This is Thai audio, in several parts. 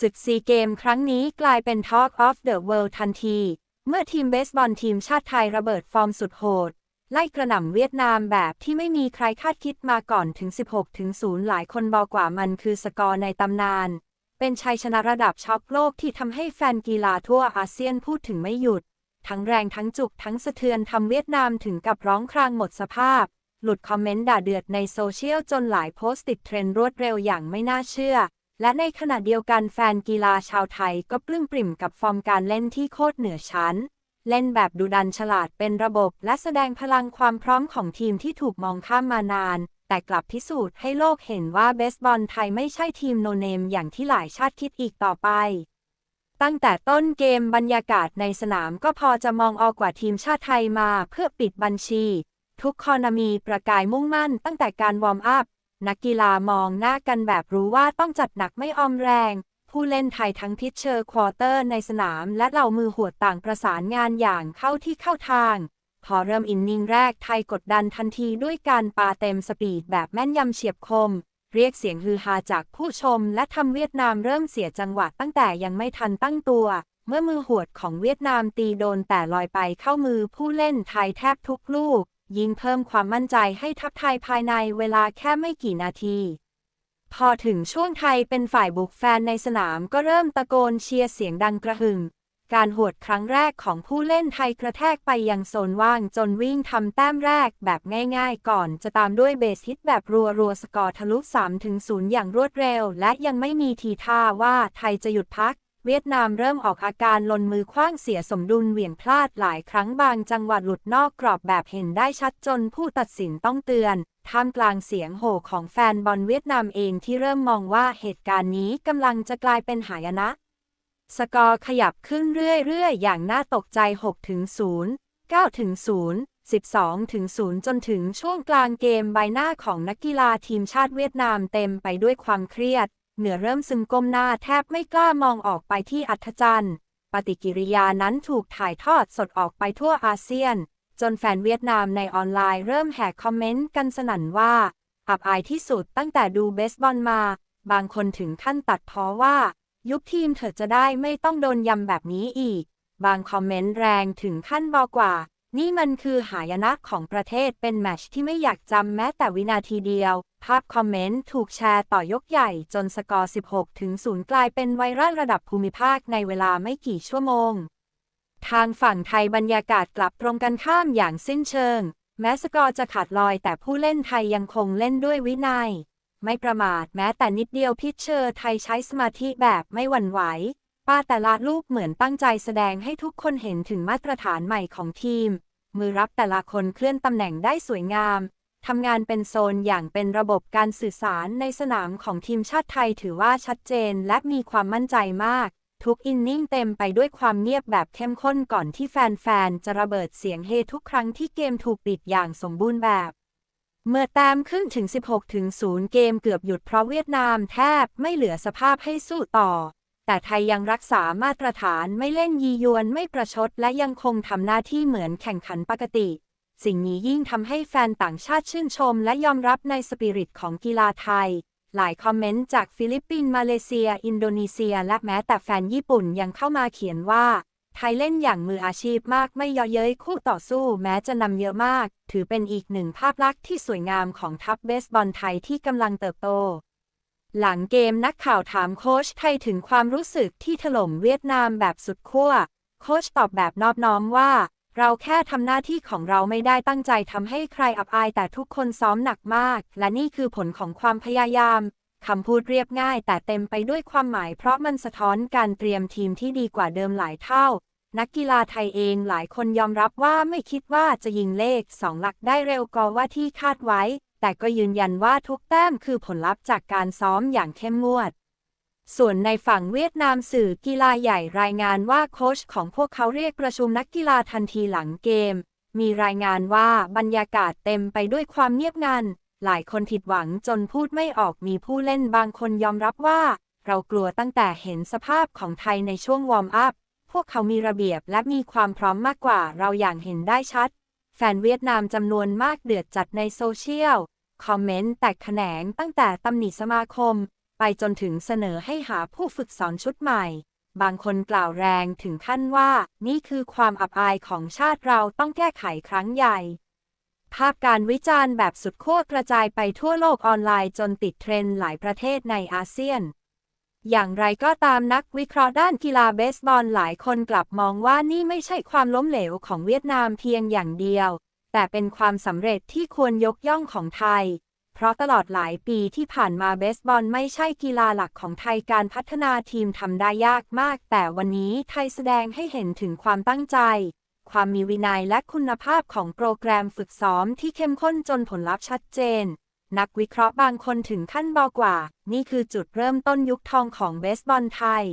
ศึกซีเกมครั้งนี้กลายเป็น Talk of the World ทันที เมื่อทีมเบสบอลทีมชาติไทยระเบิดฟอร์มสุดโหด ไล่กระหน่ำเวียดนามแบบที่ไม่มีใครคาดคิดมาก่อนถึง 16 ถึง 0 หลายคนบอกว่ามันคือสกอร์ในตำนาน เป็นชัยชนะระดับช็อกโลกที่ทำให้แฟนกีฬาทั่วอาเซียนพูดถึงไม่หยุด ทั้งแรงทั้งจุกทั้งสะเทือนทำเวียดนามถึงกับร้องครางหมดสภาพ หลุดคอมเมนต์ด่าเดือดในโซเชียลจนหลายโพสต์ติดเทรนด์รวดเร็วอย่างไม่น่าเชื่อ และในขณะเดียวกันแฟนกีฬาชาวไทยก็ปลื้มปริ่มกับฟอร์มการเล่นที่โคตรเหนือชั้น เล่นแบบดุดันฉลาดเป็นระบบและแสดงพลังความพร้อมของทีมที่ถูกมองข้ามมานาน แต่กลับพิสูจน์ให้โลกเห็นว่าเบสบอลไทยไม่ใช่ทีมโนเนมอย่างที่หลายชาติคิดอีกต่อไป ตั้งแต่ต้นเกมบรรยากาศในสนามก็พอจะมองออกกว่าทีมชาติไทยมาเพื่อปิดบัญชี ทุกคอนามีประกายมุ่งมั่นตั้งแต่การวอร์มอัพ นักกีฬามองหน้ากันแบบรู้ว่าต้องจัดหนักไม่ออมแรง ผู้เล่นไทยทั้งพิชเชอร์ควอเตอร์ในสนาม และเหล่ามือหัวต่างประสานงานอย่างเข้าที่เข้าทาง พอเริ่มอินนิ่งแรกไทยกดดันทันทีด้วยการปาเต็มสปีดแบบแม่นยำเฉียบคม เรียกเสียงฮือฮาจากผู้ชม และทำเวียดนามเริ่มเสียจังหวะตั้งแต่ยังไม่ทันตั้งตัวเมื่อมือหวดของเวียดนามตีโดนแต่ลอยไปเข้ามือผู้เล่นไทยแทบทุกลูก ยิ่งเพิ่มความมั่นใจให้ทัพไทยภายในเวลาแค่ไม่กี่นาที พอถึงช่วงไทยเป็นฝ่ายบุกแฟนในสนามก็เริ่มตะโกนเชียร์เสียงดังกระหึ่มการหวดครั้งแรกของผู้เล่นไทยกระแทกไปยังโซนว่างจนวิ่งทำแต้มแรกแบบง่ายๆ ก่อนจะตามด้วยเบสฮิตแบบรัวๆ สกอร์ทะลุ3-0อย่างรวดเร็ว และยังไม่มีทีท่าว่าไทยจะหยุดพัก เวียดนามเริ่มออกอาการลนมือคว้างเสียสมดุลเหวี่ยงพลาดหลายครั้งบางจังหวะหลุดนอกกรอบแบบเห็นได้ชัดจนผู้ตัดสินต้องเตือน ท่ามกลางเสียงโห่ของแฟนบอลเวียดนามเองที่เริ่มมองว่าเหตุการณ์นี้กำลังจะกลายเป็นหายนะ สกอร์ขยับขึ้นเรื่อยๆ อย่างน่าตกใจ 6 ถึง 0 9 ถึง 0 12 ถึง 0 จนถึงช่วงกลางเกมใบหน้าของนักกีฬาทีมชาติเวียดนามเต็มไปด้วยความเครียด เหนือเริ่มซึมก้มหน้าแทบไม่กล้ามองออกไปที่อัธจันทร์ ปฏิกิริยานั้นถูกถ่ายทอดสดออกไปทั่วอาเซียน จนแฟนเวียดนามในออนไลน์เริ่มแหกคอมเมนต์กันสนั่นว่า อับอายที่สุดตั้งแต่ดูเบสบอลมา บางคนถึงขั้นตัดพ้อว่า ยุบทีมเธอจะได้ไม่ต้องโดนยำแบบนี้อีก บางคอมเมนต์แรงถึงขั้นบอกว่า นี่มันคือหายนะของประเทศเป็นแมชที่ไม่อยากจำแม้แต่วินาทีเดียว ภาพคอมเมนต์ถูกแชร์ต่อยกใหญ่จนสกอร์ 16 ถึง 0 กลายเป็นไวรัลระดับภูมิภาคในเวลาไม่กี่ชั่วโมง ทางฝั่งไทยบรรยากาศกลับตรงกันข้ามอย่างสิ้นเชิง แม้สกอร์จะขาดลอยแต่ผู้เล่นไทยยังคงเล่นด้วยวินัย ไม่ประมาทแม้แต่นิดเดียวพิชเชอร์ไทยใช้สมาธิแบบไม่หวั่นไหว ป้าแต่ละลูกเหมือนตั้งใจแสดงให้ทุกคนเห็นถึงมาตรฐานใหม่ของทีม มือรับแต่ละคนเคลื่อนตำแหน่งได้สวยงาม ทำงานเป็นโซนอย่างเป็นระบบการสื่อสารในสนามของทีมชาติไทยถือว่าชัดเจนและมีความมั่นใจมาก ทุกอินนิ่งเต็มไปด้วยความเงียบแบบเข้มข้นก่อนที่แฟนๆ จะระเบิดเสียงเฮทุกครั้งที่เกมถูกปิดอย่างสมบูรณ์แบบเมื่อแต้มขึ้นถึง 16 ถึง 0 เกมเกือบหยุดเพราะเวียดนามแทบไม่เหลือสภาพให้สู้ต่อ แต่ไทยยังรักษามาตรฐานไม่เล่นยียวนไม่ประชด และยังคงทำหน้าที่เหมือนแข่งขันปกติ สิ่งนี้ยิ่งทำให้แฟนต่างชาติชื่นชม และยอมรับในสปิริตของกีฬาไทย หลายคอมเมนต์จากฟิลิปปินส์มาเลเซีย อินโดนีเซีย และแม้แต่แฟนญี่ปุ่นยังเข้ามาเขียนว่า ไทยเล่นอย่างมืออาชีพมากไม่ย่อเย้ยคู่ต่อสู้แม้จะนำเยอะมาก ถือเป็นอีกหนึ่งภาพลักษณ์ที่สวยงามของทัพเบสบอลไทยที่กำลังเติบโต หลังเกมนักข่าวถามโค้ชไทยถึงความรู้สึกที่ถล่มเวียดนามแบบสุดขั้ว โค้ชตอบแบบนอบน้อมว่า เราแค่ทำหน้าที่ของเราไม่ได้ตั้งใจทำให้ใครอับอายแต่ทุกคนซ้อมหนักมาก และนี่คือผลของความพยายามคำพูดเรียบง่าย แต่เต็มไปด้วยความหมายเพราะมันสะท้อนการเตรียมทีมที่ดีกว่าเดิมหลายเท่า นักกีฬาไทยเองหลายคนยอมรับว่าไม่คิดว่าจะยิงเลขสองหลักได้เร็วกว่าที่คาดไว้ แต่ก็ยืนยันว่าทุกแต้มคือผลลัพธ์จากการซ้อมอย่างเข้มงวด ส่วนในฝั่งเวียดนามสื่อกีฬาใหญ่รายงานว่าโค้ชของพวกเขาเรียกประชุมนักกีฬาทันทีหลังเกม มีรายงานว่าบรรยากาศเต็มไปด้วยความเงียบงัน หลายคนผิดหวังจนพูดไม่ออกมีผู้เล่นบางคนยอมรับว่า เรากลัวตั้งแต่เห็นสภาพของไทยในช่วงวอร์มอัพพวกเขามีระเบียบและมีความพร้อมมากกว่าเราอย่างเห็นได้ชัด แฟนเวียดนามจำนวนมากเดือดจัดในโซเชียล คอมเมนต์แตกแขนงตั้งแต่ตำหนิสมาคมไปไปจนถึงเสนอให้หาผู้ฝึกสอนชุดใหม่ บางคนกล่าวแรงถึงขั้นว่า นี่คือความอับอายของชาติเราต้องแก้ไขครั้งใหญ่ ภาพการวิจารณ์แบบสุดขั้วกระจายไปทั่วโลกออนไลน์จนติดเทรนด์หลายประเทศในอาเซียนอย่างไรก็ตามนักวิเคราะห์ด้านกีฬาเบสบอลหลายคนกลับมองว่านี่ไม่ใช่ความล้มเหลวของเวียดนามเพียงอย่างเดียว แต่เป็นความสำเร็จที่ควรยกย่องของไทย เพราะตลอดหลายปีที่ผ่านมาเบสบอลไม่ใช่กีฬาหลักของไทยการพัฒนาทีมทำได้ยากมาก แต่วันนี้ไทยแสดงให้เห็นถึงความตั้งใจ ความมีวินัยและคุณภาพของโปรแกรมฝึกซ้อมที่เข้มข้นจนผลลัพธ์ชัดเจน นักวิเคราะห์บางคนถึงขั้นบอกว่า นี่คือจุดเริ่มต้นยุคทองของเบสบอลไทย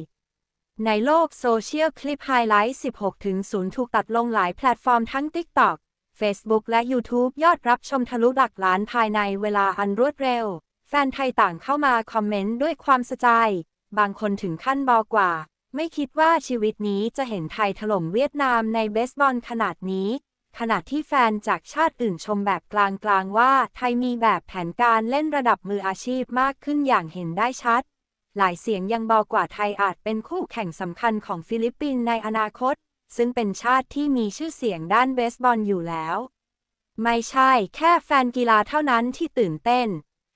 ในโลกโซเชียลคลิปไฮไลท์ 16-0 ถูกตัดลงหลายแพลตฟอร์มทั้ง TikTok Facebook และ YouTube ยอดรับชมทะลุหลักล้านภายในเวลาอันรวดเร็ว แฟนไทยต่างเข้ามาคอมเมนต์ด้วยความสะใจ บางคนถึงขั้นบอกว่า ไม่คิดว่าชีวิตนี้จะเห็นไทยถล่มเวียดนามในเบสบอลขนาดนี้ ขณะที่แฟนจากชาติอื่นชมแบบกลางๆว่าไทยมีแบบแผนการเล่นระดับมืออาชีพมากขึ้นอย่างเห็นได้ชัด หลายเสียงยังบอกว่าไทยอาจเป็นคู่แข่งสำคัญของฟิลิปปินส์ในอนาคต ซึ่งเป็นชาติที่มีชื่อเสียงด้านเบสบอลอยู่แล้ว ไม่ใช่แค่แฟนกีฬาเท่านั้นที่ตื่นเต้น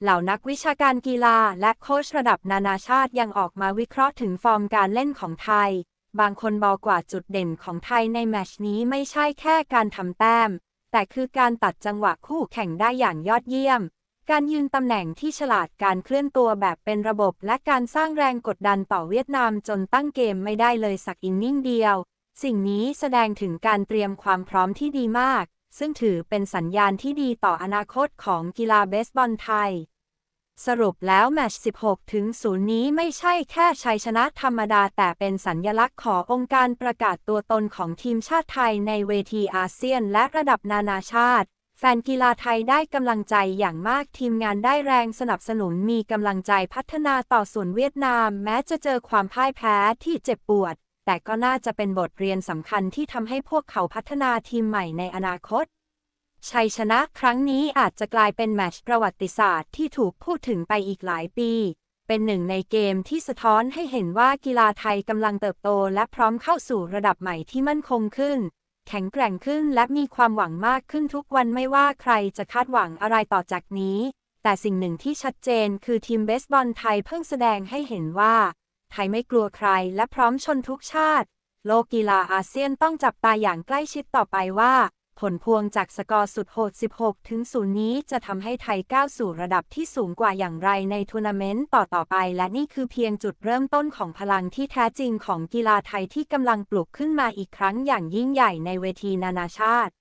เหล่านักวิชาการกีฬาและโค้ชระดับนานาชาติยังออกมาวิเคราะห์ถึงฟอร์มการเล่นของไทย บางคนบอกว่าจุดเด่นของไทยในแมชนี้ไม่ใช่แค่การทำแต้ม แต่คือการตัดจังหวะคู่แข่งได้อย่างยอดเยี่ยมการยืนตำแหน่งที่ฉลาดการเคลื่อนตัวแบบเป็นระบบ และการสร้างแรงกดดันต่อเวียดนามจนตั้งเกมไม่ได้เลยสักอินนิ่งเดียว สิ่งนี้แสดงถึงการเตรียมความพร้อมที่ดีมาก ซึ่งถือเป็นสัญญาณที่ดีต่ออนาคตของกีฬาเบสบอลไทย สรุปแล้วแมตช์ 16 ถึง 0 นี้ไม่ใช่แค่ชัยชนะธรรมดาแต่เป็นสัญญลักษณ์ขององค์การประกาศตัวตนของทีมชาติไทยในเวทีอาเซียนและระดับนานาชาติแฟนกีฬาไทยได้กำลังใจอย่างมากทีมงานได้แรงสนับสนุนมีกำลังใจพัฒนาต่อส่วนเวียดนาม แม้จะเจอความพ่ายแพ้ที่เจ็บปวด แต่ก็น่าจะเป็นบทเรียนสำคัญที่ทำให้พวกเขาพัฒนาทีมใหม่ในอนาคต ชัยชนะครั้งนี้อาจจะกลายเป็นแมตช์ประวัติศาสตร์ที่ถูกพูดถึงไปอีกหลายปี เป็นหนึ่งในเกมที่สะท้อนให้เห็นว่ากีฬาไทยกำลังเติบโตและพร้อมเข้าสู่ระดับใหม่ที่มั่นคงขึ้น แข็งแกร่งขึ้นและมีความหวังมากขึ้นทุกวันไม่ว่าใครจะคาดหวังอะไรต่อจากนี้ แต่สิ่งหนึ่งที่ชัดเจนคือทีมเบสบอลไทยเพิ่งแสดงให้เห็นว่า ไทยไม่กลัวใครและพร้อมชนทุกชาติ โลกกีฬาอาเซียนต้องจับตาอย่างใกล้ชิดต่อไปว่า ผลพวงจากสกอร์สุดโหด 16 ถึง 0 นี้จะทำให้ไทยก้าวสู่ระดับที่สูงกว่าอย่างไรในทัวร์นาเมนต์ต่อต่อไป และนี่คือเพียงจุดเริ่มต้นของพลังที่แท้จริงของกีฬาไทยที่กำลังปลุกขึ้นมาอีกครั้งอย่างยิ่งใหญ่ในเวทีนานาชาติ